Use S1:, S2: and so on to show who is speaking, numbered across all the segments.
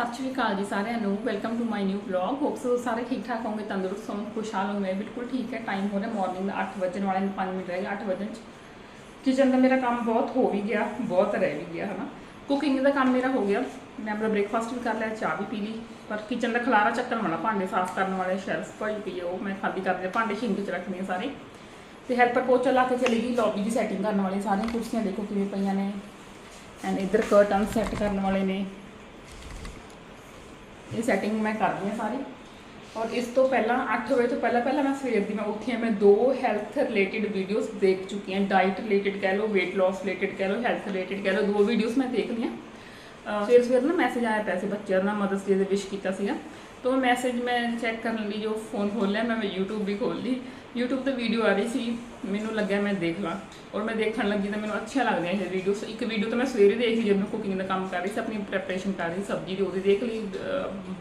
S1: ਸਤਿ ਸ਼੍ਰੀ ਅਕਾਲ ਜੀ ਸਾਰਿਆਂ ਨੂੰ। Welcome to my new vlog hope so ਸਾਰੇ ਠੀਕ ਠਾਕ ਹੋਵੋਗੇ, ਤੰਦਰੁਸਤ ਹੋਵੋਗੇ, ਖੁਸ਼ਹਾਲ ਹੋਵੋਗੇ। ਬਿਲਕੁਲ ਠੀਕ ਹੈ ਟਾਈਮ ਹੋ ਰਿਹਾ ਮਾਰਨਿੰਗ ਦਾ। 8 ਵਜਣ ਵਾਲੇ ਨੂੰ 5 ਮਿੰਟ ਰਹਿ ਗਏ 8 ਵਜਣ ਚ। ਕਿਚਨ ਦਾ ਮੇਰਾ ਕੰਮ ਬਹੁਤ ਹੋ ਵੀ ਗਿਆ, ਬਹੁਤ ਰਹਿ ਵੀ ਗਿਆ, ਹਨਾ। ਕੁਕਿੰਗ ਦਾ ਕੰਮ ਮੇਰਾ ਹੋ ਗਿਆ। ਮੈਂ ਆਪਣਾ ਬ੍ਰੇਕਫਾਸਟ ਵੀ ਕਰ ਲਿਆ, ਚਾਹ ਵੀ ਪੀ ਲਈ। ਪਰ ਕਿਚਨ ਦਾ ਖਲਾਰਾ ਚੱਕਣ ਵਾਲਾ, ਭਾਂਡੇ ਸਾਫ਼ ਕਰਨ ਵਾਲੇ ਸ਼ੈਲਫ ਭਾਈ ਪਈ ਉਹ ਮੈਂ ਖਾਲੀ ਕਰ ਲਿਆ। ਭਾਂਡੇ ਸ਼ਿੰਕ ਚ ਰੱਖਣੇ ਆ ਸਾਰੇ। ਤੇ ਹੈਲਪਰ ਪੋਚਾ ਲਾ ਕੇ ਚਲੀ ਗਈ ਲੌਬੀ ਦੀ ਸੈਟਿੰਗ ਕਰਨ ਵਾਲੇ ਸਾਰੀਆਂ ਕੁਰਸੀਆਂ ਦੇਖੋ ਕਿਵੇਂ ਪਈਆਂ ਨੇ। ਐਂਡ ਇੱਧਰ ਕਰਟਨ ਸੈੱਟ ਕਰਨ ਵਾਲੇ ਨੇ। ਇਹ ਸੈਟਿੰਗ ਮੈਂ ਕਰਦੀ ਹਾਂ ਸਾਰੀ। ਔਰ ਇਸ ਤੋਂ ਪਹਿਲਾਂ 8 ਵਜੇ ਤੋਂ ਪਹਿਲਾਂ ਪਹਿਲਾਂ ਮੈਂ ਸਵੇਰ ਦੀ ਮੈਂ ਉੱਠੀ ਹਾਂ। ਮੈਂ ਦੋ ਹੈਲਥ ਰਿਲੇਟਡ ਵੀਡੀਓਜ਼ ਦੇਖ ਚੁੱਕੀ ਹਾਂ। ਡਾਈਟ ਰਿਲੇਟਡ ਕਹਿ ਲਓ, weight loss ਰਿਲੇਟਡ ਕਹਿ ਲਓ ਹੈਲਥ ਰਿਲੇਟਡ ਕਹਿ ਲਓ, ਦੋ ਵੀਡੀਓਜ਼ ਮੈਂ ਦੇਖ ਲਈਆਂ ਅਹ ਸਵੇਰ ਸਵੇਰ ਨਾ ਮੈਸੇਜ ਆਇਆ ਪਿਆ ਸੀ ਬੱਚਿਆਂ ਦਾ ਮਦਰਸ ਡੇ ਦੇ ਵਿਸ਼ ਕੀਤਾ ਸੀਗਾ। ਤਾਂ ਮੈਸੇਜ ਮੈਂ ਚੈੱਕ ਕਰਨ ਲਈ ਜੋ ਫੋਨ ਖੋਲ੍ਹਿਆ ਮੈਂ YouTube ਵੀ ਖੋਲ ਲਈ। YouTube ਤੇ ਵੀਡੀਓ ਆ ਰਹੀ ਸੀ, ਮੈਨੂੰ ਲੱਗਿਆ ਮੈਂ ਦੇਖ ਲਾਂ। ਔਰ ਮੈਂ ਦੇਖਣ ਲੱਗੀ ਤਾਂ ਮੈਨੂੰ ਅੱਛਾ ਲੱਗਦਾ ਇਹ ਵੀਡੀਓਸ ਇੱਕ ਵੀਡੀਓ ਤਾਂ ਮੈਂ ਸਵੇਰੇ ਦੇਖ ਲਈ ਜਦੋਂ ਮੈਂ ਕੁਕਿੰਗ ਦਾ ਕੰਮ ਕਰ ਰਹੀ ਸੀ, ਆਪਣੀ ਪ੍ਰੈਪਰੇਸ਼ਨ ਕਰ ਰਹੀ ਸੀ, ਸਬਜ਼ੀ ਦੀ, ਉਹਦੀ ਦੇਖ ਲਈ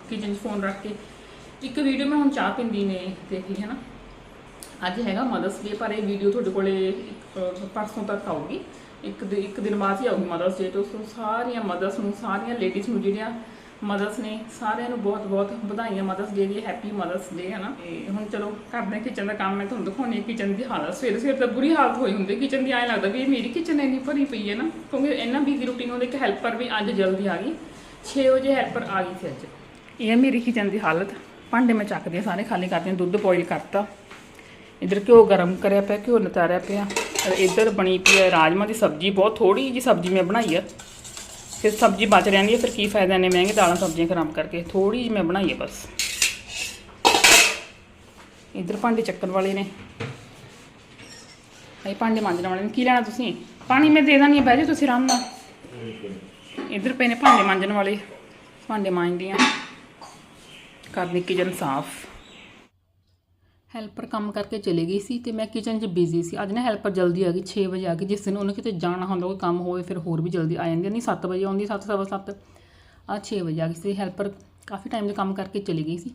S1: ਕਿਚਨ 'ਚ ਫੋਨ ਰੱਖ ਕੇ। ਇੱਕ ਵੀਡੀਓ ਮੈਂ ਹੁਣ ਚਾਹ ਪਿੰਦੀ ਨੇ, ਦੇਖ ਲਈ ਹੈ ਨਾ ਅੱਜ ਹੈਗਾ ਮਦਰਸ ਡੇ ਪਰ ਇਹ ਵੀਡੀਓ ਤੁਹਾਡੇ ਕੋਲੇ ਪਰਸੋਂ ਤੱਕ ਆਊਗੀ। ਇੱਕ ਦਿ- ਇੱਕ ਦਿਨ ਬਾਅਦ ਹੀ ਆਊਗੀ ਮਦਰਸ ਡੇ ਤੋਂ ਸੋ ਸਾਰੀਆਂ ਮਦਰਸ ਨੂੰ, ਸਾਰੀਆਂ ਲੇਡੀਜ਼ ਨੂੰ ਜਿਹੜੀਆਂ ਮਦਰਸ ਨੇ ਸਾਰਿਆਂ ਨੂੰ ਬਹੁਤ ਬਹੁਤ ਵਧਾਈਆਂ ਮਦਰਸ ਡੇ ਦੀ ਹੈਪੀ ਮਦਰਸ ਡੇ ਹੈ ਨਾ ਤੇ ਹੁਣ ਚਲੋ ਕਰਦੇ ਹਾਂ ਕਿਚਨ ਦਾ ਕੰਮ ਮੈਂ ਤੁਹਾਨੂੰ ਦਿਖਾਉਣੀ ਕਿਚਨ ਦੀ ਹਾਲਤ। ਸਵੇਰੇ ਸਵੇਰੇ ਤਾਂ ਬੁਰੀ ਹਾਲਤ ਹੋਈ ਹੁੰਦੀ ਕਿਚਨ ਦੀ ਐਂ ਲੱਗਦਾ ਵੀ ਇਹ ਮੇਰੀ ਕਿਚਨ ਇੰਨੀ ਭਰੀ ਪਈ ਹੈ ਨਾ, ਕਿਉਂਕਿ ਇੰਨਾ ਬਿਜ਼ੀ ਰੂਟੀਨ ਹੁੰਦੀ ਇੱਕ ਹੈਲਪਰ ਵੀ ਅੱਜ ਜਲਦੀ ਆ ਗਈ। 6 ਵਜੇ ਹੈਲਪਰ ਆ ਗਈ ਸੀ ਅੱਜ। ਇਹ ਹੈ ਮੇਰੀ ਕਿਚਨ ਦੀ ਹਾਲਤ। ਭਾਂਡੇ ਮੈਂ ਚੱਕਦੀ ਹਾਂ, ਸਾਰੇ ਖਾਲੀ ਕਰਦੀ ਹਾਂ, ਦੁੱਧ ਬੋਇਲ ਕਰਤਾ। ਇੱਧਰ ਘਿਓ ਗਰਮ ਕਰਿਆ ਪਿਆ, ਘਿਓ ਨਤਾਰਿਆ ਪਿਆ। ਔਰ ਇੱਧਰ ਬਣੀ ਪਈ ਹੈ ਰਾਜਮਾ ਦੀ ਸਬਜ਼ੀ, ਬਹੁਤ ਥੋੜੀ ਜੀ ਸਬਜ਼ੀ ਮੈਂ ਬਣਾਈ ਆ। ਫਿਰ ਸਬਜ਼ੀ ਬਚ ਰਹਿੰਦੀ ਹੈ, ਫਿਰ ਕੀ ਫਾਇਦਾ ਨੇ ਮਹਿੰਗੇ ਦਾਲਾਂ ਸਬਜ਼ੀਆਂ ਖਰਾਬ ਕਰਕੇ? ਥੋੜੀ ਜਿਹੀ ਮੈਂ ਬਣਾਈ ਹੈ ਬਸ। ਇੱਧਰ ਭਾਂਡੇ ਚੱਕਣ ਵਾਲੇ ਨੇ। ਇਹ ਭਾਂਡੇ ਮਾਂਜਣ ਵਾਲੇ ਨੇ। ਕੀ ਲੈਣਾ ਤੁਸੀਂ? ਪਾਣੀ ਮੈਂ ਦੇ ਦਾਂਗੀ ਬਹਿ ਜਾਓ ਤੁਸੀਂ ਆਰਾਮ ਨਾਲ। ਇੱਧਰ ਪਏ ਨੇ ਭਾਂਡੇ ਮਾਂਜਣ ਵਾਲੇ। ਭਾਂਡੇ ਮਾਂਜਦੀਆਂ ਕਰਦੀ ਕਿਚਨ ਸਾਫ਼। ਹੈਲਪਰ ਕੰਮ ਕਰਕੇ ਚਲੇ ਗਈ ਸੀ ਤੇ ਮੈਂ ਕਿਚਨ 'ਚ ਬਿਜ਼ੀ ਸੀ। ਅੱਜ ਨਾ ਹੈਲਪਰ ਜਲਦੀ ਆ ਗਈ 6 ਵਜੇ ਆ ਗਈ। ਜਿਸ ਦਿਨ ਉਹਨੇ ਕਿਤੇ ਜਾਣਾ ਹੁੰਦਾ, ਕੋਈ ਕੰਮ ਹੋਵੇ, ਫਿਰ ਹੋਰ ਵੀ ਜਲਦੀ ਆ ਜਾਂਦੀ ਆ। ਨਹੀਂ 7 ਵਜੇ ਆਉਂਦੀ 7 ਸਵਾ 7 ਆ 6 ਵਜੇ ਆ ਗਈ ਸੀ। ਹੈਲਪਰ ਕਾਫੀ ਟਾਈਮ ਦੇ ਕੰਮ ਕਰਕੇ ਚਲੀ ਗਈ ਸੀ।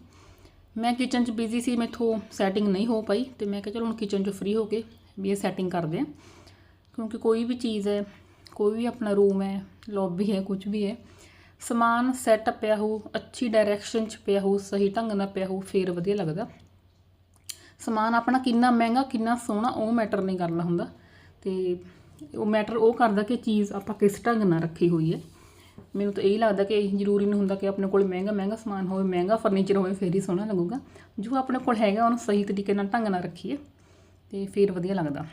S1: ਮੈਂ ਕਿਚਨ 'ਚ ਬਿਜ਼ੀ ਸੀ ਮੈਥੋਂ ਸੈਟਿੰਗ ਨਹੀਂ ਹੋ ਪਾਈ ਤੇ ਮੈਂ ਕਿਹਾ ਚਲੋ ਹੁਣ ਕਿਚਨ 'ਚ ਫ੍ਰੀ ਹੋ ਕੇ ਵੀ ਇਹ ਸੈਟਿੰਗ ਕਰਦੇ ਆ। ਕਿਉਂਕਿ ਕੋਈ ਵੀ ਚੀਜ਼ ਹੈ, ਕੋਈ ਵੀ ਆਪਣਾ ਰੂਮ ਹੈ ਲੌਬੀ ਹੈ ਕੁਝ ਵੀ ਹੈ, ਸਮਾਨ ਸੈੱਟ ਪਿਆ ਹੋ ਅੱਛੀ ਡਾਇਰੈਕਸ਼ਨ 'ਚ ਪਿਆ ਹੋ ਸਹੀ ਢੰਗ ਨਾਲ ਪਿਆ ਹੋ ਫੇਰ ਵਧੀਆ ਲੱਗਦਾ। ਸਮਾਨ ਆਪਣਾ ਕਿੰਨਾ ਮਹਿੰਗਾ ਕਿੰਨਾ ਸੋਹਣਾ ਉਹ ਮੈਟਰ ਨਹੀਂ ਕਰਨਾ ਹੁੰਦਾ। ਤੇ ਉਹ ਮੈਟਰ ਉਹ ਕਰਦਾ ਕਿ ਚੀਜ਼ ਆਪਾਂ ਕਿਸ ਢੰਗ ਨਾਲ ਰੱਖੀ ਹੋਈ ਹੈ। ਮੈਨੂੰ ਤਾਂ ਇਹੀ ਲੱਗਦਾ ਕਿ ਜ਼ਰੂਰੀ ਨਹੀਂ ਹੁੰਦਾ ਕਿ ਆਪਣੇ ਕੋਲ ਮਹਿੰਗਾ ਮਹਿੰਗਾ ਸਮਾਨ ਹੋਵੇ ਮਹਿੰਗਾ ਫਰਨੀਚਰ ਹੋਵੇ ਫੇਰ ਹੀ ਸੋਹਣਾ ਲੱਗੂਗਾ। ਜੋ ਆਪਣੇ ਕੋਲ ਹੈਗਾ ਉਹਨੂੰ ਸਹੀ ਤਰੀਕੇ ਨਾਲ ਢੰਗ ਨਾਲ ਰੱਖੀਏ ਤੇ ਫੇਰ ਵਧੀਆ ਲੱਗਦਾ।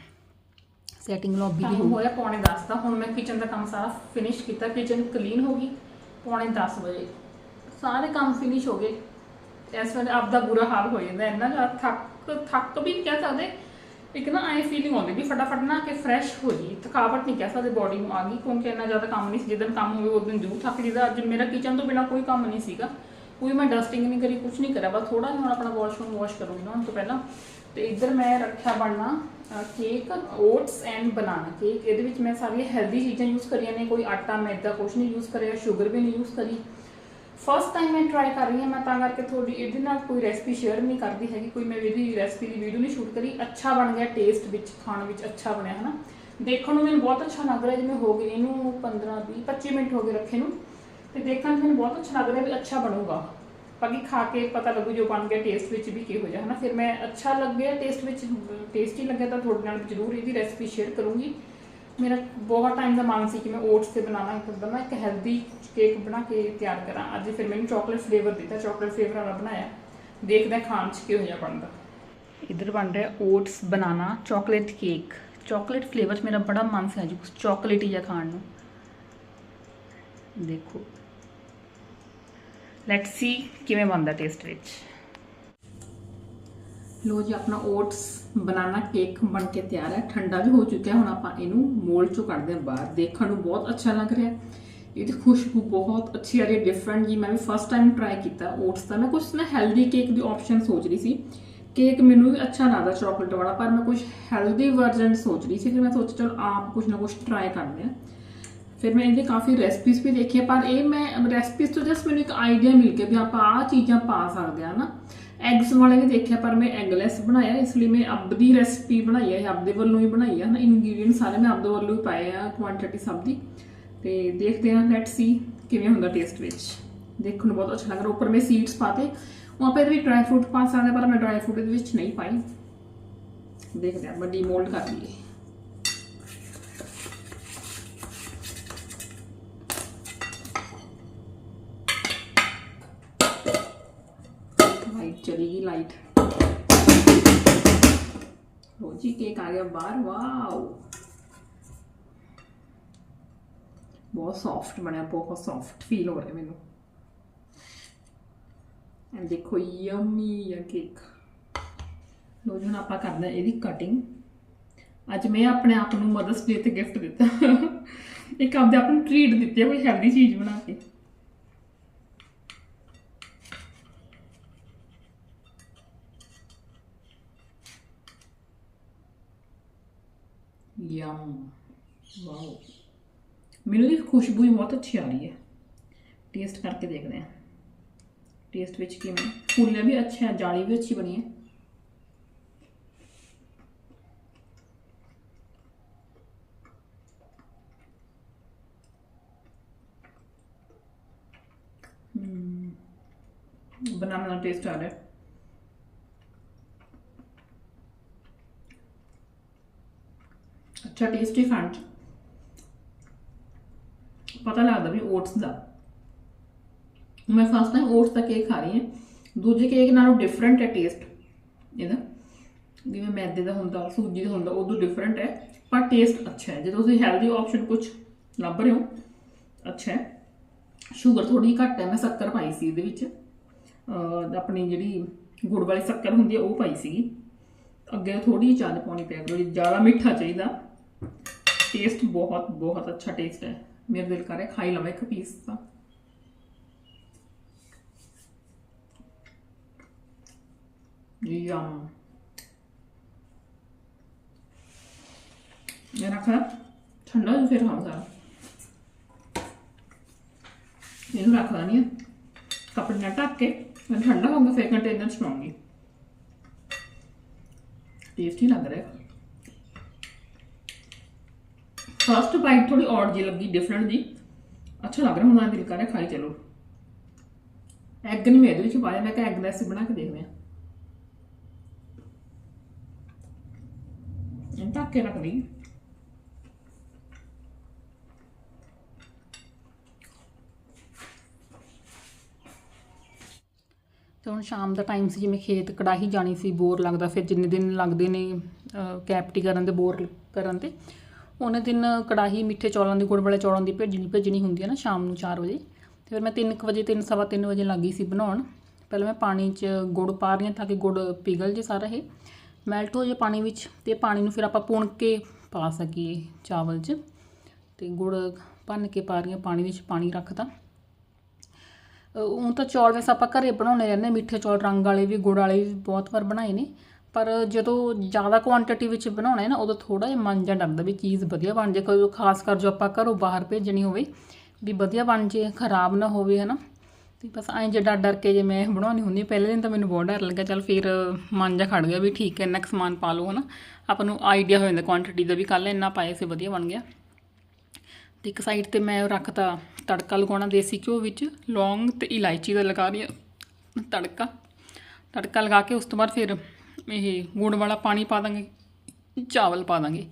S1: ਸੈਟਿੰਗ ਲੌਬੀ ਦੀ ਹੋਇਆ ਪੌਣੇ 10 ਦਾ ਹੁਣ ਮੈਂ ਕਿਚਨ ਦਾ ਕੰਮ ਸਾਰਾ ਫਿਨਿਸ਼ ਕੀਤਾ ਕਿਚਨ ਕਲੀਨ ਹੋ ਗਈ ਪੌਣੇ 10 ਵਜੇ। ਸਾਰੇ ਕੰਮ ਫਿਨਿਸ਼ ਹੋ ਗਏ। ਇਸ ਵੇਲੇ ਆਪ ਦਾ ਬੁਰਾ ਹਾਲ ਹੋ ਜਾਂਦਾ ਇੰਨਾ ਜ਼ਿਆਦਾ ਥੱਕ ਥੱਕ ਵੀ ਨਹੀਂ ਕਹਿ ਸਕਦੇ। ਇੱਕ ਨਾ ਐ ਫੀਲਿੰਗ ਆਉਂਦੀ ਵੀ ਫਟਾਫਟ ਨਾ ਕਿ ਫਰੈਸ਼ ਹੋ ਜੀ ਥਕਾਵਟ ਨਹੀਂ ਕਹਿ ਸਕਦੇ ਬੋਡੀ ਨੂੰ ਆ ਗਈ, ਕਿਉਂਕਿ ਇੰਨਾ ਜ਼ਿਆਦਾ ਕੰਮ ਨਹੀਂ ਸੀ ਜਿੱਦਣ ਕੰਮ ਹੋਵੇ ਉਸ ਜ਼ਰੂਰ ਥੱਕ ਜੀਦਾ ਅੱਜ ਮੇਰਾ ਕਿਚਨ ਤੋਂ ਬਿਨਾ ਕੋਈ ਕੰਮ ਨਹੀਂ ਸੀਗਾ। ਕੋਈ ਮੈਂ ਡਸਟਿੰਗ ਨਹੀਂ ਕਰੀ ਕੁਝ ਨਹੀਂ ਕਰਿਆ, ਬਸ ਥੋੜਾ ਜਿਹਾ ਹੁਣ ਆਪਣਾ ਵਾਸ਼ਰੂਮ ਵਾਸ਼ ਕਰੂੰਗੀ ਨਾ ਹੁਣ ਤੋਂ ਪਹਿਲਾਂ। ਤੇ ਇੱਧਰ ਮੈਂ ਰੱਖਿਆ ਬਣਨਾ cake oats and banana cake ਇਹਦੇ ਵਿੱਚ ਮੈਂ ਸਾਰੀਆਂ ਹੈਲਦੀ ਚੀਜ਼ਾਂ ਯੂਜ਼ ਕਰੀਆਂ ਨੇ, ਕੋਈ ਆਟਾ, ਮੈਦਾ ਕੁਝ ਨਹੀਂ ਯੂਜ਼ ਕਰਿਆ ਸ਼ੂਗਰ ਵੀ ਨਹੀਂ ਯੂਜ਼ ਕਰੀ। ਫਸਟ ਟਾਈਮ ਮੈਂ ਟਰਾਈ ਕਰ ਰਹੀ ਹਾਂ, ਮੈਂ ਤਾਂ ਕਰਕੇ ਤੁਹਾਡੀ ਇਹਦੇ ਨਾਲ ਕੋਈ ਰੈਸਪੀ ਸ਼ੇਅਰ ਨਹੀਂ ਕਰਦੀ ਹੈਗੀ, ਕੋਈ ਮੈਂ ਇਹਦੀ ਰੈਸਪੀ ਦੀ ਵੀਡੀਓ ਨਹੀਂ ਸ਼ੂਟ ਕਰੀ। ਅੱਛਾ ਬਣ ਗਿਆ ਟੇਸਟ ਵਿੱਚ, ਖਾਣ ਵਿੱਚ ਅੱਛਾ ਬਣਿਆ, ਹਨਾ? ਦੇਖਣ ਨੂੰ ਮੈਨੂੰ ਬਹੁਤ ਅੱਛਾ ਲੱਗ ਰਿਹਾ ਜਿਵੇਂ ਹੋ ਗਏ ਇਹਨੂੰ 15 20 25 ਮਿੰਟ ਹੋ ਗਏ ਰੱਖੇ ਨੂੰ। ਤੇ ਦੇਖਣ 'ਚ ਮੈਨੂੰ ਬਹੁਤ ਅੱਛਾ ਲੱਗ ਰਿਹਾ ਵੀ ਅੱਛਾ ਬਣੂਗਾ। ਬਾਕੀ ਖਾ ਕੇ ਪਤਾ ਲੱਗੂ ਜੋ ਬਣ ਗਿਆ ਟੇਸਟ ਵਿੱਚ ਵੀ ਕਿਹੋ ਜਿਹਾ, ਹਨਾ? ਫਿਰ ਮੈਂ ਅੱਛਾ ਲੱਗਿਆ ਟੇਸਟ ਵਿੱਚ ਟੇਸਟੀ ਲੱਗਿਆ ਤਾਂ ਤੁਹਾਡੇ ਨਾਲ ਜ਼ਰੂਰ ਇਹਦੀ ਰੈਸਪੀ ਸ਼ੇਅਰ ਕਰੂੰਗੀ। ਮੇਰਾ ਬਹੁਤ ਟਾਈਮ ਦਾ ਮਨ ਸੀ ਕਿ ਮੈਂ ਓਟਸ ਤੇ ਬਣਾਉਣਾ ਇੱਕ ਬਣਾ ਇੱਕ ਹੈਲਦੀ ਕੇਕ ਬਣਾ ਕੇ ਤਿਆਰ ਕਰਾਂ। ਅੱਜ ਫਿਰ ਮੈਨੂੰ ਚਾਕਲੇਟ ਫਲੇਵਰ ਦਿੱਤਾ ਚਾਕਲੇਟ ਫਲੇਵਰ ਵਾਲਾ ਬਣਾਇਆ। ਦੇਖਦੇ ਖਾਣ 'ਚ ਕਿਹੋ ਜਿਹਾ ਬਣਦਾ। ਇਧਰ ਬਣ ਰਿਹਾ oats banana chocolate cake chocolate flavour 'ਚ ਮੇਰਾ ਬੜਾ ਮਨ ਸੀ ਅੱਜ ਕੁਝ ਚਾਕਲੇਟ ਜਿਹਾ ਖਾਣ ਨੂੰ। ਦੇਖੋ। ਲੈਟਸ ਸੀ ਕਿਵੇਂ ਬਣਦਾ ਟੇਸਟ ਵਿੱਚ। ਲੋ ਜੀ, ਆਪਣਾ ਓਟਸ, ਬਨਾਨਾ ਕੇਕ ਬਣ ਕੇ ਤਿਆਰ ਹੈ। ਠੰਡਾ ਵੀ ਹੋ ਚੁੱਕਿਆ, ਹੁਣ ਆਪਾਂ ਇਹਨੂੰ ਮੋਲਡ ਚੋਂ ਕੱਢਦੇ ਹਾਂ ਬਾਹਰ। ਦੇਖਣ ਨੂੰ ਬਹੁਤ ਅੱਛਾ ਲੱਗ ਰਿਹਾ ਇਹਦੀ ਖੁਸ਼ਬੂ ਬਹੁਤ ਅੱਛੀ ਆ ਰਹੀ ਹੈ ਡਿਫਰੈਂਟ ਜੀ। ਮੈਂ ਵੀ ਫਸਟ ਟਾਈਮ ਟਰਾਈ ਕੀਤਾ ਓਟਸ ਦਾ। ਮੈਂ ਕੁਝ ਨਾ ਹੈਲਦੀ ਕੇਕ ਦੀ ਆਪਸ਼ਨ ਸੋਚ ਰਹੀ ਸੀ। ਕੇਕ ਮੈਨੂੰ ਵੀ ਅੱਛਾ ਲੱਗਦਾ ਚਾਕਲੇਟ ਵਾਲਾ, ਪਰ ਮੈਂ ਕੁਝ ਹੈਲਦੀ ਵਰਜ਼ਨ ਸੋਚ ਰਹੀ ਸੀ। ਫਿਰ ਮੈਂ ਸੋਚਿਆ, ਚਲ ਆਪ ਕੁਝ ਨਾ ਕੁਝ ਟਰਾਈ ਕਰਦੇ ਹਾਂ। ਫਿਰ ਮੈਂ ਇਹਦੇ ਕਾਫੀ ਰੈਸਪੀਜ਼ ਵੀ ਦੇਖੀਆਂ ਪਰ ਇਹ ਮੈਂ ਰੈਸਪੀਜ਼ ਤੋਂ ਜਸਟ ਮੈਨੂੰ ਇੱਕ ਆਈਡੀਆ ਮਿਲ ਗਿਆ ਵੀ ਆਪਾਂ ਆਹ ਚੀਜ਼ਾਂ ਪਾ ਸਕਦੇ ਆ ਨਾ ਐਗਸ ਵਾਲੇ ਵੀ ਦੇਖਿਆ, ਪਰ ਮੈਂ ਐਗਲੈਸ ਬਣਾਇਆ, ਇਸ ਲਈ ਮੈਂ ਅੱਬ ਦੀ ਰੈਸਪੀ ਬਣਾਈ ਹੈ ਆਪਦੇ ਵੱਲੋਂ ਹੀ ਬਣਾਈ ਹੈ ਨਾ ਇਨਗਰੀਡੀਅੰਟ ਸਾਰੇ ਮੈਂ ਆਪਦੇ ਵੱਲੋਂ ਹੀ ਪਾਏ ਆ ਕੁਆਂਟੀਟੀ ਸਭ ਦੀ। ਤੇ ਦੇਖਦੇ ਹਾਂ ਲੈਟਸ ਸੀ ਕਿਵੇਂ ਹੁੰਦਾ ਟੇਸਟ ਵਿੱਚ। ਦੇਖਣ ਨੂੰ ਬਹੁਤ ਅੱਛਾ ਲੱਗ ਰਿਹਾ। ਉੱਪਰ ਮੈਂ ਸੀਡਸ ਪਾਤੇ ਉਹ ਪਰ ਵੀ ਡਰਾਈ ਫਰੂਟ ਪਾ ਸਕਦੇ ਪਰ ਮੈਂ ਡਰਾਈ ਫਰੂਟ ਦੇ ਵਿੱਚ ਨਹੀਂ ਪਾਈ। ਦੇਖਦੇ ਹਾਂ ਵੱਡੀ ਡੀਮੋਲਡ ਕਰ ਲਈਏ। ਲਾਈਟ ਚਲੀ ਗਈ ਲਾਈਟ ਲੋ ਜੀ ਕੇਕ ਆ ਬਹੁਤ ਸੌਫਟ ਬਣਿਆ, ਬਹੁਤ ਸੌਫਟ ਫੀਲ ਹੋ ਰਿਹਾ ਮੈਨੂੰ। ਐਂਡ ਦੇਖੋ ਯਮੀ ਆ ਕੇਕ ਲੋ ਜੀ ਆਪਾਂ ਕਰਨਾ ਇਹਦੀ ਕਟਿੰਗ ਅੱਜ ਮੈਂ ਆਪਣੇ ਆਪ ਨੂੰ ਮਦਰਸ ਡੇ ਤੇ ਗਿਫਟ ਦਿੱਤਾ। ਇੱਕ ਆਪਦੇ ਆਪ ਨੂੰ ਟ੍ਰੀਟ ਦਿੱਤੀ ਕੋਈ ਹੈਲਦੀ ਚੀਜ਼ ਬਣਾ ਕੇ। ਯਮ ਵਾਓ ਮੈਨੂੰ ਦੀ ਖੁਸ਼ਬੂ ਹੀ ਬਹੁਤ ਅੱਛੀ ਆ ਰਹੀ ਹੈ ਟੇਸਟ ਕਰਕੇ ਦੇਖਦੇ ਹਾਂ ਟੇਸਟ ਵਿੱਚ ਕਿਵੇਂ ਫੁੱਲੇ ਵੀ ਅੱਛੇ ਆ ਜਾਲੀ ਵੀ ਅੱਛੀ ਬਣੀ ਹੈ बनाना ਦਾ ਟੇਸਟ ਆ ਰਿਹਾ ਅੱਛਾ ਟੇਸਟੀ ਖਾਣ ਚ। ਪਤਾ ਲੱਗਦਾ ਵੀ ਓਟਸ ਦਾ। ਮੈਂ ਫਸਟ ਟਾਈਮ ਓਟਸ ਦਾ ਕੇਕ ਖਾ ਰਹੀ ਹਾਂ। ਦੂਜੇ ਕੇਕ ਨਾਲੋਂ ਡਿਫਰੈਂਟ ਹੈ ਟੇਸਟ ਇਹਦਾ। ਜਿਵੇਂ ਮੈਦੇ ਦਾ ਹੁੰਦਾ, ਸੂਜੀ ਦਾ ਹੁੰਦਾ, ਉਦੋਂ ਡਿਫਰੈਂਟ ਹੈ। ਪਰ ਟੇਸਟ ਅੱਛਾ ਹੈ। ਜੇ ਤੁਸੀਂ ਹੈਲਦੀ ਆਪਸ਼ਨ ਕੁਝ ਲੱਭ ਰਹੇ ਹੋ, ਅੱਛਾ ਹੈ। ਸ਼ੂਗਰ ਥੋੜੀ ਘੱਟ ਹੈ। ਮੈਂ ਸ਼ੱਕਰ ਪਾਈ ਸੀ ਇਹਦੇ ਵਿੱਚ। ਆਪਣੀ ਜਿਹੜੀ ਗੁੜ ਵਾਲੀ ਸ਼ੱਕਰ ਹੁੰਦੀ ਹੈ, ਉਹ ਪਾਈ ਸੀਗੀ। ਅੱਗੇ ਥੋੜੀ ਜ਼ਿਆਦਾ ਪਾਉਣੀ ਪਿਆ ਕਰੋ ਜ਼ਿਆਦਾ ਮਿੱਠਾ ਚਾਹੀਦਾ। ਟੇਸਟ ਬਹੁਤ ਬਹੁਤ ਅੱਛਾ ਟੇਸਟ ਹੈ ਮੇਰਾ ਦਿਲ ਕਰ ਰਿਹਾ ਖਾਈ ਲਵਾਂ ਇੱਕ ਪੀਸ ਤਾਂ ਯਮ ਇਹ ਰੱਖਾ ਠੰਡਾ ਹੋ ਫਿਰ ਖਾਵਾਂ ਸਾਰਾ ਇਹਨੂੰ ਰੱਖ ਲੈਣੀ ਹੈ ਕੱਪੜੇ ਨਾਲ ਢੱਕ ਕੇ ਮੈਂ ਠੰਡਾ ਹੋਊਗਾ ਫਿਰ ਕੰਟੇਨਰ ਚ ਪਾਉਂਗੀ ਟੇਸਟੀ ਲੱਗ ਰਿਹਾ ਫਸਟ ਬਾਈਟ ਥੋੜੀ ਔਡ ਜੀ ਲੱਗੀ ਡਿਫਰੈਂਟ ਜੀ ਅੱਛਾ ਲੱਗ ਰਿਹਾ ਹੁਣ ਆ ਦਿਲ ਕਰ ਰਿਹਾ, ਖਾਈ ਚਲੋ। ਐਗ ਨਹੀਂ ਮੈਂ ਇਹਦੇ ਵਿੱਚ ਪਾਇਆ, ਮੈਂ ਕਿਹਾ ਐਗ ਦਾ ਅਸੀਂ ਬਣਾ ਕੇ ਦੇਖਦੇ ਹਾਂ। ਇਹ ਢੱਕ ਕੇ ਰੱਖ ਲਈ। ਤੇ ਹੁਣ ਸ਼ਾਮ ਦਾ ਟਾਈਮ ਸੀ, ਜਿਵੇਂ ਖੇਤ ਕੜਾਹੀ ਜਾਣੀ ਸੀ ਬੋਰ ਲੱਗਦਾ, ਫਿਰ ਜਿੰਨੇ ਦਿਨ ਲੱਗਦੇ ਨੇ ਕੈਪਟੀ ਕਰਨ ਦੇ ਬੋਰ ਕਰਨ ਤੇ ਉਹਨੇ ਦਿਨ ਕੜਾਹੀ ਮਿੱਠੇ ਚੌਲਾਂ ਦੀ, ਗੁੜ ਵਾਲੇ ਚੌਲਾਂ ਦੀ ਭੇਜਣੀ ਭੇਜਣੀ ਹੁੰਦੀ ਹੈ ਨਾ ਸ਼ਾਮ ਨੂੰ 4 ਵਜੇ। ਤੇ ਫਿਰ ਮੈਂ 3 ਵਜੇ 3 ਸਵਾ 3 ਵਜੇ ਲੱਗੀ ਸੀ ਬਣਾਉਣ। ਪਹਿਲਾਂ ਮੈਂ ਪਾਣੀ 'ਚ ਗੁੜ ਪਾ ਰਹੀ ਹਾਂ ਤਾਂ ਕਿ ਗੁੜ ਪਿਘਲ ਜੇ ਸਾਰਾ ਇਹ। ਮੈਲਟ ਹੋ ਜੇ ਪਾਣੀ ਵਿੱਚ ਤੇ ਪਾਣੀ ਨੂੰ ਫਿਰ ਆਪਾਂ ਪੁਣ ਕੇ ਪਾ ਸਕੀਏ ਚਾਵਲ 'ਚ। ਤੇ ਗੁੜ ਭੰਨ ਕੇ ਪਾ ਰਹੀ ਹਾਂ ਪਾਣੀ ਵਿੱਚ, ਪਾਣੀ ਰੱਖਦਾ। ਉਹ ਤਾਂ ਚੌਲ ਵੈਸੇ ਆਪਾਂ ਘਰੇ ਬਣਾਉਣੇ ਰਹਿੰਦੇ ਮਿੱਠੇ ਚੌਲ, ਰੰਗ ਵਾਲੇ ਵੀ, ਗੁੜ ਵਾਲੇ ਵੀ ਬਹੁਤ ਵਾਰ ਬਣਾਏ ਨੇ। ਪਰ ਜਦੋਂ ਜ਼ਿਆਦਾ ਕੁਆਂਟੀਟੀ ਵਿੱਚ ਬਣਾਉਣਾ ਹੈ ਨਾ, ਉਦੋਂ ਥੋੜਾ ਜਿਹਾ ਮਨ ਜਿਹਾ ਡਰਦਾ ਵੀ ਚੀਜ਼ ਵਧੀਆ ਬਣ ਜਾਏ ਕੋਈ ਖਾਸ ਕਰ ਜੋ ਆਪਾਂ ਘਰੋਂ ਬਾਹਰ ਭੇਜਣੀ ਹੋਵੇ, ਵੀ ਵਧੀਆ ਬਣ ਜੇ, ਖਰਾਬ ਨਾ ਹੋਵੇ, ਹਨਾ। ਤੇ ਬਸ ਐਂ ਜੇ ਡਰ ਡਰ ਕੇ ਜੇ ਮੈਂ ਬਣਾਉਣੀ ਹੁੰਦੀ, ਪਹਿਲੇ ਦਿਨ ਤਾਂ ਮੈਨੂੰ ਬਹੁਤ ਡਰ ਲੱਗਾ, ਚੱਲ ਫਿਰ ਮਨ ਜਿਹਾ ਖੜ ਗਿਆ ਵੀ ਠੀਕ ਹੈ ਇੰਨਾ ਕੁ ਸਮਾਨ ਪਾ ਲਓ, ਹਨਾ। ਆਪਾਂ ਨੂੰ ਆਈਡੀਆ ਹੋ ਜਾਂਦਾ ਕੁਆਂਟੀਟੀ ਦਾ ਵੀ ਕੱਲ ਇੰਨਾ ਪਾਇਆ ਸੀ, ਵਧੀਆ ਬਣ ਗਿਆ। ਤੇ ਇੱਕ ਸਾਈਡ ਤੇ ਮੈਂ ਉਹ ਰੱਖਤਾ ਤੜਕਾ ਲਗਾਉਣਾ ਦੇਸੀ ਘਿਓ ਵਿੱਚ, ਲੌਂਗ ਤੇ ਇਲਾਇਚੀ ਦਾ ਲਗਾ ਰਹੀ ਹਾਂ ਤੜਕਾ। ਤੜਕਾ ਲਗਾ ਕੇ ਉਸ ਤੋਂ ਬਾਅਦ ਫਿਰ ਇਹ ਗੁੜ ਵਾਲਾ ਪਾਣੀ ਪਾ ਦਾਂਗੇ, ਚਾਵਲ ਪਾ ਦਾਂਗੇ।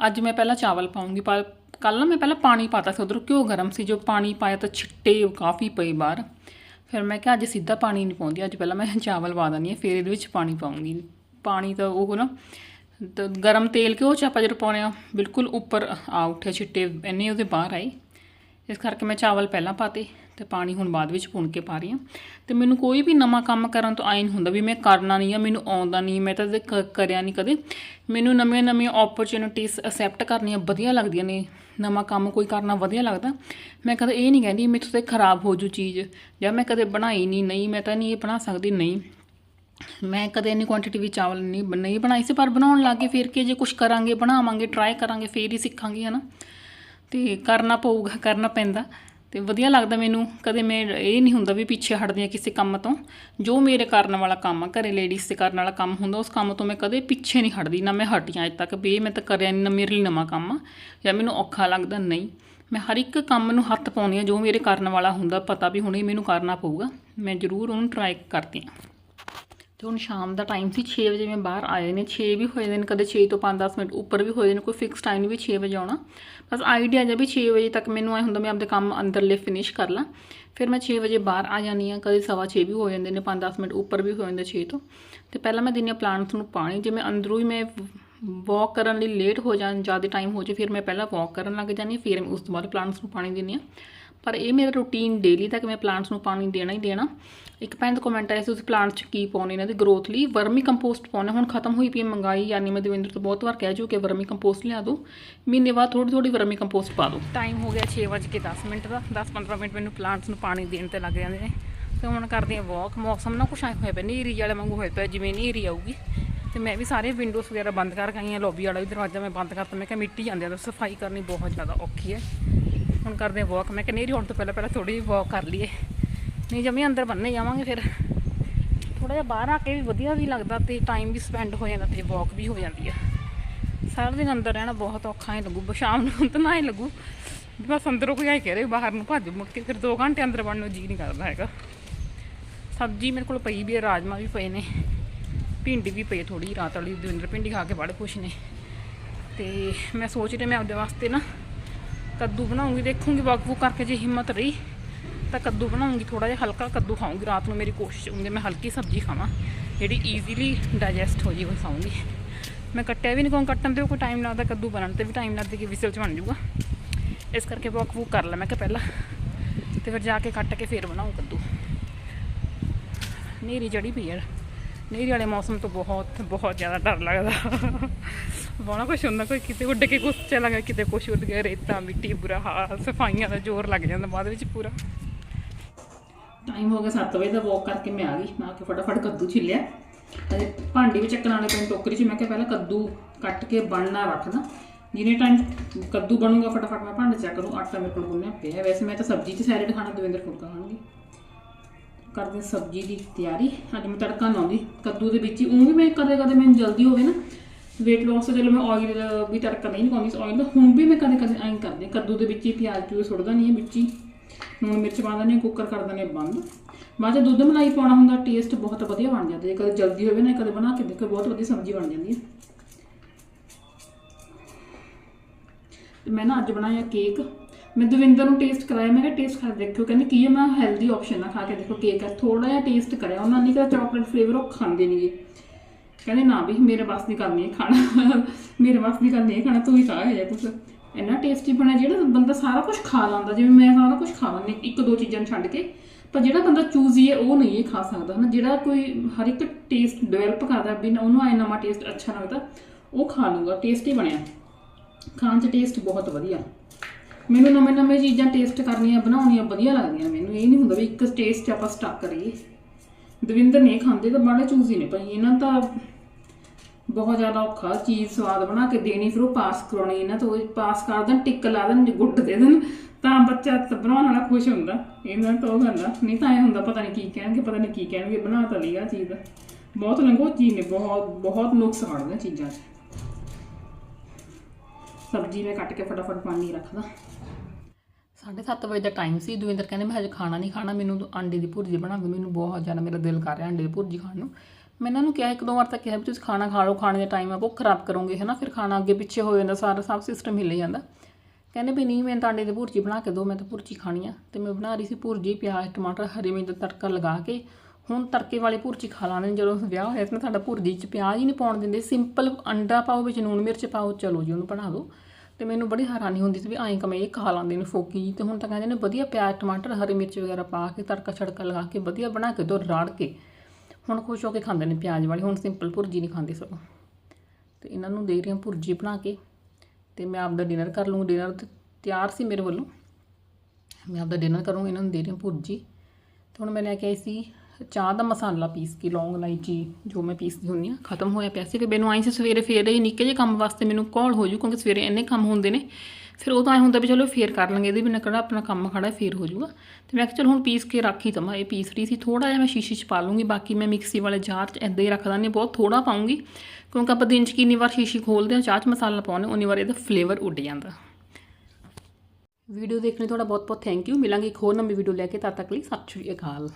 S1: ਅੱਜ ਮੈਂ ਪਹਿਲਾਂ ਚਾਵਲ ਪਾਉਂਗੀ, ਪਰ ਕੱਲ ਨਾ ਮੈਂ ਪਹਿਲਾਂ ਪਾਣੀ ਪਾਤਾ ਸੀ, ਉਧਰ ਘਿਓ ਗਰਮ ਸੀ, ਜੋ ਪਾਣੀ ਪਾਇਆ ਤਾਂ ਛਿੱਟੇ ਕਾਫੀ ਪਏ ਬਾਹਰ। ਫਿਰ ਮੈਂ ਕਿਹਾ ਅੱਜ ਸਿੱਧਾ ਪਾਣੀ ਨਹੀਂ ਪਾਉਂਦੀ, ਅੱਜ ਪਹਿਲਾਂ ਮੈਂ ਚਾਵਲ ਪਾ ਦਾਨੀ ਆ ਫਿਰ ਇਹਦੇ ਵਿੱਚ ਪਾਣੀ ਪਾਉਂਗੀ। ਪਾਣੀ ਤਾਂ ਉਹ ਨਾ, ਤਾਂ ਗਰਮ ਤੇਲ ਘਿਓ ਚ ਆਪਾਂ ਜਦੋਂ ਪਾਉਣੇ ਆ ਬਿਲਕੁਲ ਉੱਪਰ ਆ ਉੱਠੇ ਛਿੱਟੇ, ਇੰਨੇ ਉਹਦੇ ਬਾਹਰ ਆਏ। ਇਸ ਕਰਕੇ ਮੈਂ ਚਾਵਲ ਪਹਿਲਾਂ ਪਾਤੇ। ਤੇ ਪਾਣੀ ਹੁਣ ਬਾਅਦ ਵਿੱਚ ਭੁੰਨ ਕੇ ਪਾ ਰਹੀ ਹਾਂ। ਤੇ ਮੈਨੂੰ ਕੋਈ ਵੀ ਨਵਾਂ ਕੰਮ ਕਰਨ ਤੋਂ ਆਇਨ ਹੁੰਦਾ ਵੀ ਮੈਂ ਕਰਨਾ ਨਹੀਂ ਆ, ਮੈਨੂੰ ਆਉਂਦਾ ਨਹੀਂ, ਮੈਂ ਤਾਂ ਕਰਿਆ ਨਹੀਂ ਕਦੇ। ਮੈਨੂੰ ਨਵੀਆਂ ਨਵੀਆਂ ਓਪਰਚ्युनिटीਜ਼ ਅਸੈਪਟ ਕਰਨੀਆਂ ਵਧੀਆ ਲੱਗਦੀਆਂ ਨੇ। ਨਵਾਂ ਕੰਮ ਕੋਈ ਕਰਨਾ ਵਧੀਆ ਲੱਗਦਾ। ਮੈਂ ਕਦੇ ਇਹ ਨਹੀਂ ਕਹਿੰਦੀ ਮੇਰੇ ਤੋਂ ਤੇ ਖਰਾਬ ਹੋ ਜੂ ਚੀਜ਼, ਜਾਂ ਮੈਂ ਕਦੇ ਬਣਾਈ ਨਹੀਂ ਨਹੀਂ ਮੈਂ ਤਾਂ ਨਹੀਂ ਇਹ ਬਣਾ ਸਕਦੀ, ਨਹੀਂ। ਮੈਂ ਕਦੇ ਇੰਨੀ ਕੁਆਂਟੀਟੀ ਵੀ ਚਾਵਲ ਨਹੀਂ ਨਹੀਂ ਬਣਾਈ ਸੀ, ਪਰ ਬਣਾਉਣ ਲੱਗੇ ਫਿਰ ਕਿ ਜੇ ਕੁਝ ਕਰਾਂਗੇ, ਬਣਾਵਾਂਗੇ ਟਰਾਈ ਕਰਾਂਗੇ, ਫੇਰ ਹੀ ਸਿੱਖਾਂਗੇ, ਹਨਾ। ਤੇ ਕਰਨਾ ਪਊਗਾ, ਕਰਨਾ ਪੈਂਦਾ। ਤੇ ਵਧੀਆ ਲੱਗਦਾ ਮੈਨੂੰ, ਕਦੇ ਮੈਂ ਇਹ ਨਹੀਂ ਹੁੰਦਾ ਵੀ ਪਿੱਛੇ ਹਟਦੀ ਹਾਂ ਕਿਸੇ ਕੰਮ ਤੋਂ। ਜੋ ਮੇਰੇ ਕਰਨ ਵਾਲਾ ਕੰਮ ਆ, ਘਰੇ ਲੇਡੀਜ਼ ਦੇ ਕਰਨ ਵਾਲਾ ਕੰਮ ਹੁੰਦਾ, ਉਸ ਕੰਮ ਤੋਂ ਮੈਂ ਕਦੇ ਪਿੱਛੇ ਨਹੀਂ ਹਟਦੀ, ਨਾ ਮੈਂ ਹਟੀਆਂ ਹਾਂ ਅੱਜ ਤੱਕ ਵੀ ਮੈਂ ਤਾਂ ਕਰਿਆ ਨਹੀਂ, ਨਾ ਮੇਰੇ ਲਈ ਨਵਾਂ ਕੰਮ ਆ, ਜਾਂ ਮੈਨੂੰ ਔਖਾ ਲੱਗਦਾ ਨਹੀਂ। ਮੈਂ ਹਰ ਇੱਕ ਕੰਮ ਨੂੰ ਹੱਥ ਪਾਉਂਦੀ ਹਾਂ, ਜੋ ਮੇਰੇ ਕਰਨ ਵਾਲਾ ਹੁੰਦਾ, ਪਤਾ ਵੀ ਹੁਣ ਹੁਣੇ ਮੈਨੂੰ ਕਰਨਾ ਪਊਗਾ। ਮੈਂ ਜ਼ਰੂਰ ਉਹਨੂੰ ਟਰਾਈ ਕਰਦੀ ਹਾਂ। ਤੇ ਹੁਣ ਸ਼ਾਮ ਦਾ ਟਾਈਮ ਸੀ 6 ਵਜੇ ਮੈਂ ਬਾਹਰ ਆਏ ਨੇ 6 ਵੀ ਹੋਏ ਨੇ, ਕਦੇ 6 ਤੋਂ 5-10 ਮਿੰਟ, ਉੱਪਰ ਵੀ ਹੋਏ ਨੇ, ਕੋਈ ਫਿਕਸ ਟਾਈਮ ਨਹੀਂ ਵੀ 6 ਵਜੇ ਆਉਣਾ। ਬਸ ਆਈਡੀਆ ਜਿਹਾ ਵੀ 6 ਵਜੇ ਤੱਕ ਮੈਨੂੰ ਐ ਹੁੰਦਾ ਮੈਂ ਆਪਦੇ ਕੰਮ ਅੰਦਰਲੇ ਫਿਨਿਸ਼ ਕਰ ਲਾਂ। ਫਿਰ ਮੈਂ 6 ਵਜੇ ਬਾਹਰ ਆ ਜਾਂਦੀ ਹਾਂ, ਕਦੇ ਸਵਾ 6 ਵੀ ਹੋ ਜਾਂਦੇ ਨੇ 5-10 ਮਿੰਟ ਉੱਪਰ ਵੀ ਹੋ ਜਾਂਦੇ 6 ਤੋਂ। ਤੇ ਪਹਿਲਾਂ ਮੈਂ ਦਿੰਦੀ ਹਾਂ ਪਲਾਂਟਸ ਨੂੰ ਪਾਣੀ। ਜੇ ਮੈਂ ਅੰਦਰੋਂ ਹੀ ਮੈਂ ਵਾਕ ਕਰਨ ਲਈ ਲੇਟ ਹੋ ਜਾਣ, ਜ਼ਿਆਦਾ ਟਾਈਮ ਹੋ ਜੇ ਫਿਰ ਮੈਂ ਪਹਿਲਾਂ ਵਾਕ ਕਰਨ ਲੱਗ ਜਾਂਦੀ ਹਾਂ, ਫਿਰ ਮੈਂ ਉਸ ਤੋਂ ਬਾਅਦ ਪਲਾਂਟਸ ਨੂੰ ਪਾਣੀ ਦਿੰਦੀ ਹਾਂ। ਪਰ ਇਹ ਮੇਰਾ ਰੂਟੀਨ ਡੇਲੀ ਤੱਕ ਮੈਂ ਪਲਾਂਟਸ ਨੂੰ ਪਾਣੀ ਦੇਣਾ ਹੀ ਦੇਣਾ। ਇੱਕ ਭੈਣ ਦਾ ਕਮੈਂਟ ਆਇਆ ਸੀ, ਤੁਸੀਂ ਪਲਾਂਟ 'ਚ ਕੀ ਪਾਉਣੇ ਇਹਨਾਂ ਦੀ ਗਰੋਥ ਲਈ ਵਰਮੀ ਕੰਪੋਸਟ ਪਾਉਣਾ ਹੁਣ ਖਤਮ ਹੋਈ ਪਈ ਮੰਗਾਈ ਯਾਨੀ ਮੈਂ ਦਵਿੰਦਰ ਤੋਂ ਬਹੁਤ ਵਾਰ ਕਹਿ ਚੁੱਕੀ ਕਿ ਵਰਮੀ ਕੰਪੋਸਟ ਲਿਆ ਦਿਓ। ਮਹੀਨੇ ਬਾਅਦ ਥੋੜੀ ਥੋੜੀ ਵਰਮੀ ਕੰਪੋਸਟ ਪਾ ਦਿਓ। ਟਾਈਮ ਹੋ ਗਿਆ 6:10 ਮਿੰਟ ਦਾ। 10-15 ਮਿੰਟ ਮੈਨੂੰ ਪਲਾਂਟਸ ਨੂੰ ਪਾਣੀ ਦੇਣ ਤੇ ਲੱਗ ਜਾਂਦੇ ਨੇ। ਤੇ ਹੁਣ ਕਰਦੇ ਆ ਵਾਕ ਮੌਸਮ ਨਾ ਕੁਛ ਆਏ ਹੋਇਆ ਪਿਆ ਨੀਰੀ ਵਾਲੇ ਵਾਂਗੂ ਹੋਇਆ ਪਿਆ, ਜਿਵੇਂ ਨੀਰੀ ਆਊਗੀ। ਤੇ ਮੈਂ ਵੀ ਸਾਰੇ ਵਿੰਡੋਜ਼ ਵਗੈਰਾ ਬੰਦ ਕਰ ਗਈ ਆ ਲੌਬੀ ਵਾਲਾ ਵੀ ਦਰਵਾਜ਼ਾ ਮੈਂ ਬੰਦ ਕਰਤਾ। ਮੈਂ ਕਿਹਾ ਮਿੱਟੀ ਜਾਂਦੀ ਆ ਸਫ਼ਾਈ ਕਰਨੀ ਬਹੁਤ ਜ਼ਿਆਦਾ ਔਖੀ ਹੈ। ਹੁਣ ਕਰਦੇ ਆ ਵਾਕ ਮੈਂ ਕਿਹਾ ਨੇਰੀ ਹੋਣ ਤੋਂ ਪਹਿਲਾਂ ਪਹਿਲਾਂ ਥੋੜੀ ਜਿਹੀ ਵਾਕ ਕਰ ਲਈਏ। ਨਹੀਂ ਜਮੀ ਅੰਦਰ ਬੰਨੇ ਜਾਵਾਂਗੇ ਫਿਰ। ਥੋੜਾ ਜਿਹਾ ਬਾਹਰ ਆ ਕੇ ਵੀ ਵਧੀਆ ਵੀ ਲੱਗਦਾ ਤੇ ਟਾਈਮ ਵੀ ਸਪੈਂਡ ਹੋ ਜਾਂਦਾ ਤੇ ਵਾਕ ਵੀ ਹੋ ਜਾਂਦੀ ਆ। ਸਾਰਾ ਦਿਨ ਅੰਦਰ ਰਹਿਣਾ ਬਹੁਤ ਔਖਾ ਹੀ ਲੱਗੂ, ਬ- ਸ਼ਾਮ ਨੂੰ ਤਾਂ ਨਾ ਹੀ ਲੱਗੂ। ਬਸ ਅੰਦਰੋਂ ਕੋਈ ਆਈ ਕਹਿ ਰਿਹਾ, ਬਾਹਰ ਨੂੰ ਭੱਜ ਮੁੜ ਕੇ ਫਿਰ 2 ਘੰਟੇ ਅੰਦਰ ਵੜਨ ਨੂੰ ਜੀ ਨਹੀਂ ਕਰਦਾ ਹੈਗਾ। ਸਬਜ਼ੀ ਮੇਰੇ ਕੋਲ ਪਈ ਵੀ ਹੈ ਰਾਜਮਾ ਵੀ ਪਏ ਨੇ। ਭਿੰਡੀ ਵੀ ਪਈ ਥੋੜੀ ਰਾਤ ਵਾਲੀ ਦਵਿੰਦਰ ਭਿੰਡੀ ਖਾ ਕੇ ਬੜੇ ਖੁਸ਼ ਨੇ। ਤੇ ਮੈਂ ਸੋਚ ਰਿਹਾ ਮੈਂ ਆਪਦੇ ਵਾਸਤੇ ਨਾ ਕੱਦੂ ਬਣਾਉਂਗੀ, ਦੇਖੂੰਗੀ ਵਕਫੂ ਕਰਕੇ ਜੇ ਹਿੰਮਤ ਰਹੀ। ਤਾਂ ਕੱਦੂ ਬਣਾਉਂਗੀ ਥੋੜਾ ਜਿਹਾ ਹਲਕਾ ਕੱਦੂ ਖਾਉਂਗੀ ਰਾਤ ਨੂੰ ਮੇਰੀ ਕੋਸ਼ਿਸ਼ ਹੁੰਦੀ ਮੈਂ ਹਲਕੀ ਸਬਜ਼ੀ ਖਾਵਾਂ, ਜਿਹੜੀ ਈਜ਼ੀਲੀ ਡਾਈਜੈਸਟ ਹੋ ਜੀ ਉਹ ਖਾਉਂਗੀ ਮੈਂ ਕੱਟਿਆ ਵੀ ਨਹੀਂ ਕੋਈ ਕੱਟਣ ਤੇ ਕੋਈ ਟਾਈਮ ਲੱਗਦਾ ਕੱਦੂ ਬਣਨ ਤੇ ਵੀ ਟਾਈਮ ਲੱਗਦਾ ਕਿ ਵਿਸਲ ਚ ਬਣ ਜਾਊਗਾ। ਇਸ ਕਰਕੇ ਵਕਫੂ ਕਰ ਲਾਂ ਮੈਂ ਕਿ ਪਹਿਲਾਂ, ਤੇ ਫਿਰ ਜਾ ਕੇ ਕੱਟ ਕੇ ਫੇਰ ਬਣਾਉਂ ਕੱਦੂ। ਨੇਰੀ ਜੜੀ ਪਈ ਹੈ ਨੇਰੀ ਵਾਲੇ ਮੌਸਮ ਤੋਂ ਬਹੁਤ ਬਹੁਤ ਜ਼ਿਆਦਾ ਡਰ ਲੱਗਦਾ। ਬੜਾ ਕੁਛ ਹੁੰਦਾ, ਕੋਈ ਕਿਤੇ ਉੱਡ ਕੇ ਕੁਛ ਚਲਾ ਗਿਆ ਕਿਤੇ ਕੁਛ ਉੱਡ ਗਿਆ, ਰੇਤਾ, ਮਿੱਟੀ, ਬੁਰਾ ਹਾਲ, ਸਫਾਈਆਂ ਦਾ ਜ਼ੋਰ ਲੱਗ ਜਾਂਦਾ ਬਾਅਦ ਵਿੱਚ ਪੂਰਾ। ਟਾਈਮ ਹੋ ਗਿਆ 7 ਵਜੇ ਦਾ ਵਾਕ ਕਰਕੇ ਮੈਂ ਆ ਗਈ। ਮੈਂ ਆ ਕੇ ਫਟਾਫਟ ਕੱਦੂ ਛਿੱਲਿਆ। ਅਜੇ ਭਾਂਡੇ ਵੀ ਚੱਕਣ ਵਾਲੇ ਪੈਣ ਟੋਕਰੀ 'ਚ। ਮੈਂ ਕਿਹਾ ਪਹਿਲਾਂ ਕੱਦੂ ਕੱਟ ਕੇ ਬਣਨਾ ਰੱਖਦਾ ਜਿਨੇ ਟਾਈਮ ਕੱਦੂ ਬਣੂਗਾ ਫਟਾਫਟ ਮੈਂ ਭਾਂਡੇ ਚੈੱਕ ਕਰੂੰ। ਆਟਾ ਮੇਰੇ ਕੋਲ ਗੁੰਨਿਆ ਪਿਆ ਵੈਸੇ ਮੈਂ ਤਾਂ ਸਬਜ਼ੀ 'ਚ ਸੈਲਡ ਖਾਣਾ ਦਵਿੰਦਰ ਫੁਲਕਾ ਖਾਣਗੇ। ਕਰਦੇ ਸਬਜ਼ੀ ਦੀ ਤਿਆਰੀ। ਅੱਜ ਮੈਂ ਤੜਕਾ ਲਾਉਂਦੀ ਕੱਦੂ ਦੇ ਵਿੱਚ ਹੀ। ਉਹ ਵੀ ਮੈਂ ਕਦੇ ਕਦੇ ਮੈਨੂੰ ਜਲਦੀ ਹੋਵੇ ਨਾ weight loss ਤੋਂ ਚਲੋ ਮੈਂ ਆਇਲ ਵੀ ਤੜਕਾ ਨਹੀਂ ਪਾਉਂਦੀ ਆਇਲ ਦਾ ਹੁਣ ਵੀ ਮੈਂ ਕਦੇ ਕਦੇ ਐਂ ਕਰਦੀ ਕੱਦੂ ਦੇ ਵਿੱਚ ਹੀ ਪਿਆਜ਼ ਪਿਊਜ਼ ਸੁੱਟਦਾ ਨਹੀਂ ਹੈ ਵਿੱਚ ਹੀ। ਨੂਣ ਮਿਰਚ ਪਾ ਦਿੰਦੇ ਕੁੱਕਰ ਕਰ ਦਿੰਦੇ ਬੰਦ। ਬਾਅਦ 'ਚ ਦੁੱਧ ਮਲਾਈ ਪਾਉਣਾ ਹੁੰਦਾ ਟੇਸਟ ਬਹੁਤ ਵਧੀਆ ਬਣ ਜਾਂਦਾ ਜੇ ਕਦੇ ਜਲਦੀ ਹੋਵੇ ਨਾ ਕਦੇ ਬਣਾ ਕੇ ਦੇਖੋ, ਬਹੁਤ ਵਧੀਆ ਸਬਜ਼ੀ ਬਣ ਜਾਂਦੀ ਹੈ। ਤੇ ਮੈਂ ਨਾ ਅੱਜ ਬਣਾਇਆ ਕੇਕ ਮੈਂ ਦਵਿੰਦਰ ਨੂੰ ਟੇਸਟ ਕਰਾਇਆ, ਮੈਂ ਕਿਹਾ ਟੇਸਟ ਕਰ ਦੇਖਿਓ, ਕਹਿੰਦੇ ਕੀ ਹੈ, ਮੈਂ ਹੈਲਦੀ ਆਪਸ਼ਨ ਨਾ ਖਾ ਕੇ ਦੇਖੋ ਕੇਕ ਹੈ। ਥੋੜਾ ਜਿਹਾ ਟੇਸਟ ਕਰਿਆ, ਉਹਨਾਂ ਨੇ ਕਿਹਾ ਚਾਕਲੇਟ ਫਲੇਵਰ ਉਹ ਖਾਂਦੇ ਨਹੀਂਗੇ ਕਹਿੰਦੇ ਨਾ ਵੀ ਮੇਰੇ ਵਾਸਤੇ ਦੀ ਹੈ ਖਾਣਾ। ਮੇਰੇ ਵਾਸਤੇ ਦੀ ਹੈ ਖਾਣਾ, ਤੂੰ ਹੀ ਖਾ ਹੈ ਕੁਛ। ਇੰਨਾ ਟੇਸਟੀ ਬਣਿਆ ਜਿਹੜਾ ਬੰਦਾ ਸਾਰਾ ਕੁਝ ਖਾ ਲੈਂਦਾ, ਜਿਵੇਂ ਮੈਂ ਸਾਰਾ ਕੁਝ ਖਾ ਲੈਂਦੀ, ਇੱਕ ਦੋ ਚੀਜ਼ਾਂ ਨੂੰ ਛੱਡ ਕੇ। ਪਰ ਜਿਹੜਾ ਬੰਦਾ ਚੂਜ਼ੀ ਹੈ, ਉਹ ਨਹੀਂ ਖਾ ਸਕਦਾ, ਹਨਾ? ਜਿਹੜਾ ਕੋਈ ਹਰ ਇੱਕ ਟੇਸਟ ਡਿਵੈਲਪ ਕਰਦਾ ਵੀ ਉਹਨੂੰ ਆਏ ਨਵਾਂ ਟੇਸਟ ਅੱਛਾ ਲੱਗਦਾ, ਉਹ ਖਾ ਲੂਗਾ ਟੇਸਟੀ ਬਣਿਆ। ਖਾਣ 'ਚ ਟੇਸਟ ਬਹੁਤ ਵਧੀਆ। ਮੈਨੂੰ ਨਵੇਂ ਨਵੇਂ ਚੀਜ਼ਾਂ ਟੇਸਟ ਕਰਨੀਆਂ, ਬਣਾਉਣੀਆਂ ਵਧੀਆ ਲੱਗਦੀਆਂ ਮੈਨੂੰ। ਇਹ ਨਹੀਂ ਹੁੰਦਾ ਵੀ ਇੱਕ ਟੇਸਟ 'ਚ ਆਪਾਂ ਸਟਕ ਕਰੀਏ ਦਵਿੰਦਰ ਨਹੀਂ ਖਾਂਦੇ ਤਾਂ ਬੜੇ ਚੂਜ਼ੀ ਨੇ ਭਾਈ ਇਹਨਾਂ ਤਾਂ ਬਹੁਤ ਜ਼ਿਆਦਾ ਔਖਾ ਚੀਜ਼ ਸਵਾਦ ਬਣਾ ਕੇ ਦੇਣੀ, ਫਿਰ ਉਹ ਪਾਸ ਕਰਾਉਣੀ ਇਹਨਾਂ ਤੋਂ, ਪਾਸ ਕਰ ਦੇਣ, ਟਿੱਕ ਲਾ ਦੇਣ, ਗੁੱਟ ਦੇ ਦੇਣ, ਤਾਂ ਬੱਚਾ ਬਣਾਉਣ ਵਾਲਾ ਖੁਸ਼ ਹੁੰਦਾ, ਇਹਨਾਂ ਤੋਂ ਉਹ ਨਹੀਂ ਤਾਂ ਐ ਹੁੰਦਾ ਪਤਾ ਨਹੀਂ ਕੀ ਕਹਿਣਗੇ, ਪਤਾ ਨਹੀਂ ਕੀ ਕਹਿਣਗੇ, ਬਣਾ ਤਾਂ ਲਈ ਚੀਜ਼। ਬਹੁਤ ਲੰਗੋ ਚੀਜ਼ ਨੇ, ਬਹੁਤ ਬਹੁਤ ਨੁਕਸ ਕੱਢਦੇ ਚੀਜ਼ਾਂ 'ਚ। ਸਬਜ਼ੀ ਮੈਂ ਕੱਟ ਕੇ ਫਟਾਫਟ ਪਾਣੀ ਰੱਖਦਾ। 7:30 ਵਜੇ ਦਾ ਟਾਈਮ ਸੀ, ਦਵਿੰਦਰ ਕਹਿੰਦੇ ਮੈਂ ਹਜੇ ਖਾਣਾ ਨਹੀਂ ਖਾਣਾ, ਮੈਨੂੰ ਆਂਡੇ ਦੀ ਭੁਰਜੀ ਬਣਾ ਦੇ ਮੈਨੂੰ ਬਹੁਤ ਜ਼ਿਆਦਾ ਮੇਰਾ ਦਿਲ ਕਰ ਰਿਹਾ ਆਂਡੇ ਦੀ ਭੁਰਜੀ ਖਾਣ ਨੂੰ। ਮੈਂ ਇਹਨਾਂ ਨੂੰ ਕਿਹਾ ਇੱਕ ਦੋ ਵਾਰ ਤਾਂ ਕਿਹਾ ਵੀ ਤੁਸੀਂ ਖਾਣਾ ਖਾ ਲਓ, ਖਾਣੇ ਦਾ ਟਾਈਮ ਆ, ਭੁੱਖ ਖਰਾਬ ਕਰੋਗੇ ਹੈ ਨਾ ਫਿਰ ਖਾਣਾ ਅੱਗੇ ਪਿੱਛੇ ਹੋ ਜਾਂਦਾ, ਸਾਰਾ ਸਭ ਸਿਸਟਮ ਹਿੱਲ ਜਾਂਦਾ। ਕਹਿੰਦੇ ਵੀ ਨਹੀਂ, ਮੈਂ ਤਾਂ ਅੰਡੇ ਭੁਰਜੀ ਬਣਾ ਕੇ ਦਿਓ ਮੈਂ ਤਾਂ ਭੁਰਜੀ ਖਾਣੀ ਆ। ਤੇ ਮੈਂ ਬਣਾ ਰਹੀ ਸੀ ਭੁਰਜੀ, ਪਿਆਜ਼, ਟਮਾਟਰ, ਹਰੀ ਮਿਰਚ ਦਾ ਤੜਕਾ ਲਗਾ ਕੇ। ਹੁਣ ਤੜਕੇ ਵਾਲੀ ਭੁਰਜੀ ਖਾ ਲਾਣੇ ਜਦੋਂ ਵਿਆਹ ਹੋਇਆ ਸੀ ਨਾ ਸਾਡਾ ਭੁਰਜੀ 'ਚ ਪਿਆਜ਼ ਹੀ ਨਹੀਂ ਪਾਉਣ ਦਿੰਦੇ ਸਿੰਪਲ ਅੰਡਾ ਪਾਓ ਵਿੱਚ, ਨੂਣ ਮਿਰਚ ਪਾਓ, ਚਲੋ ਜੀ ਉਹਨੂੰ ਬਣਾ ਦਿਓ ਤੇ ਮੈਨੂੰ ਬੜੀ ਹੈਰਾਨੀ ਹੁੰਦੀ ਸੀ ਵੀ ਐਂ ਕਮੇ ਇਹ ਖਾ ਲਾਂਦੇ ਨੇ ਫੋਕੀ ਜਿਹੀ ਤੇ ਹੁਣ ਤਾਂ ਕਹਿੰਦੇ ਨੇ ਵਧੀਆ ਪਿਆਜ਼, ਟਮਾਟਰ, ਹਰੀ ਮਿਰਚ ਵਗੈਰਾ ਪਾ ਕੇ ਤੜਕਾ ਛੜਕਾ ਲਗਾ ਕੇ ਵਧੀਆ ਬਣਾ ਕੇ ਦੋ, ਰਾੜ ਕੇ। ਹੁਣ ਖੁਸ਼ ਹੋ ਕੇ ਖਾਂਦੇ ਨੇ ਪਿਆਜ਼ ਵਾਲੀ, ਹੁਣ ਸਿੰਪਲ ਭੁਰਜੀ ਨਹੀਂ ਖਾਂਦੇ ਸਗੋਂ। ਤੇ ਇਹਨਾਂ ਨੂੰ ਦੇ ਰਹੀ ਹਾਂ ਭੁਰਜੀ ਬਣਾ ਕੇ ਤੇ ਮੈਂ ਆਪਦਾ ਡਿਨਰ ਕਰ ਲੂੰਗੀ ਡਿਨਰ ਤਿਆਰ ਸੀ ਮੇਰੇ ਵੱਲੋਂ। ਮੈਂ ਆਪਦਾ ਡਿਨਰ ਕਰੂੰਗੀ, ਇਹਨਾਂ ਨੂੰ ਦੇ ਰਹੀ ਹਾਂ ਭੁਰਜੀ। ਤੇ ਹੁਣ ਮੈਂ ਲੈ ਕੇ ਆਈ ਸੀ ਚਾਹ ਦਾ ਮਸਾਲਾ ਪੀਸ ਕੇ, ਲੌਂਗ ਇਲਾਇਚੀ, ਜੋ ਮੈਂ ਪੀਸਦੀ ਹੁੰਦੀ ਆ ਖਤਮ ਹੋਇਆ ਪਿਆ ਸੀ। ਤੇ ਮੈਨੂੰ ਆਈ ਸੀ ਸਵੇਰੇ ਫੇਰ ਇਹ ਨਿੱਕੇ ਜਿਹੇ ਕੰਮ ਵਾਸਤੇ ਮੈਨੂੰ ਕਾਲ ਹੋ ਜੂ, ਕਿਉਂਕਿ ਸਵੇਰੇ ਇੰਨੇ ਕੰਮ ਹੁੰਦੇ ਨੇ। ਫਿਰ ਉਹ ਤਾਂ ਐ ਹੁੰਦਾ ਵੀ ਚਲੋ ਫੇਰ ਕਰ ਲਾਂਗੇ, ਇਹਦੇ ਬਿਨਾਂ ਕਿਹੜਾ ਆਪਣਾ ਕੰਮ ਖੜਾ ਫੇਰ ਹੋ ਜਾਊਗਾ। ਤੇ ਮੈਂ ਕਿਹਾ ਚਲ ਹੁਣ ਪੀਸ ਕੇ ਰੱਖ ਰੱਖੀ ਤਮਾ ਇਹ ਪੀਸ ਰਹੀ ਸੀ ਥੋੜਾ ਜਿਹਾ ਮੈਂ ਸ਼ੀਸ਼ੇ 'ਚ ਪਾ ਲੂੰਗੀ ਬਾਕੀ ਮੈਂ ਮਿਕਸੀ ਵਾਲੇ ਜਾਰ 'ਚ ਇੱਦਾਂ ਹੀ ਰੱਖ ਦਾਂਗੀ ਬਹੁਤ ਥੋੜਾ ਪਾਉਂਗੀ ਕਿਉਂਕਿ ਆਪਾਂ ਦਿਨ 'ਚ ਕਿੰਨੀ ਵਾਰ ਸ਼ੀਸ਼ੀ ਖੋਲਦੇ ਹਾਂ, ਚਾਹ 'ਚ ਮਸਾਲਾ ਪਾਉਂਦੇ ਉਨੀ ਵਾਰ ਇਹਦਾ ਫਲੇਵਰ ਉੱਡ ਜਾਂਦਾ। ਵੀਡੀਓ ਦੇਖਣ ਲਈ ਤੁਹਾਡਾ ਬਹੁਤ ਬਹੁਤ ਥੈਂਕ ਯੂ ਮਿਲਾਂਗੇ ਇੱਕ ਹੋਰ ਨਵੀਂ ਵੀਡੀਓ ਲੈ ਕੇ, ਤਦ ਤੱਕ ਲਈ ਸਤਿ ਸ਼੍ਰੀ ਅਕਾਲ।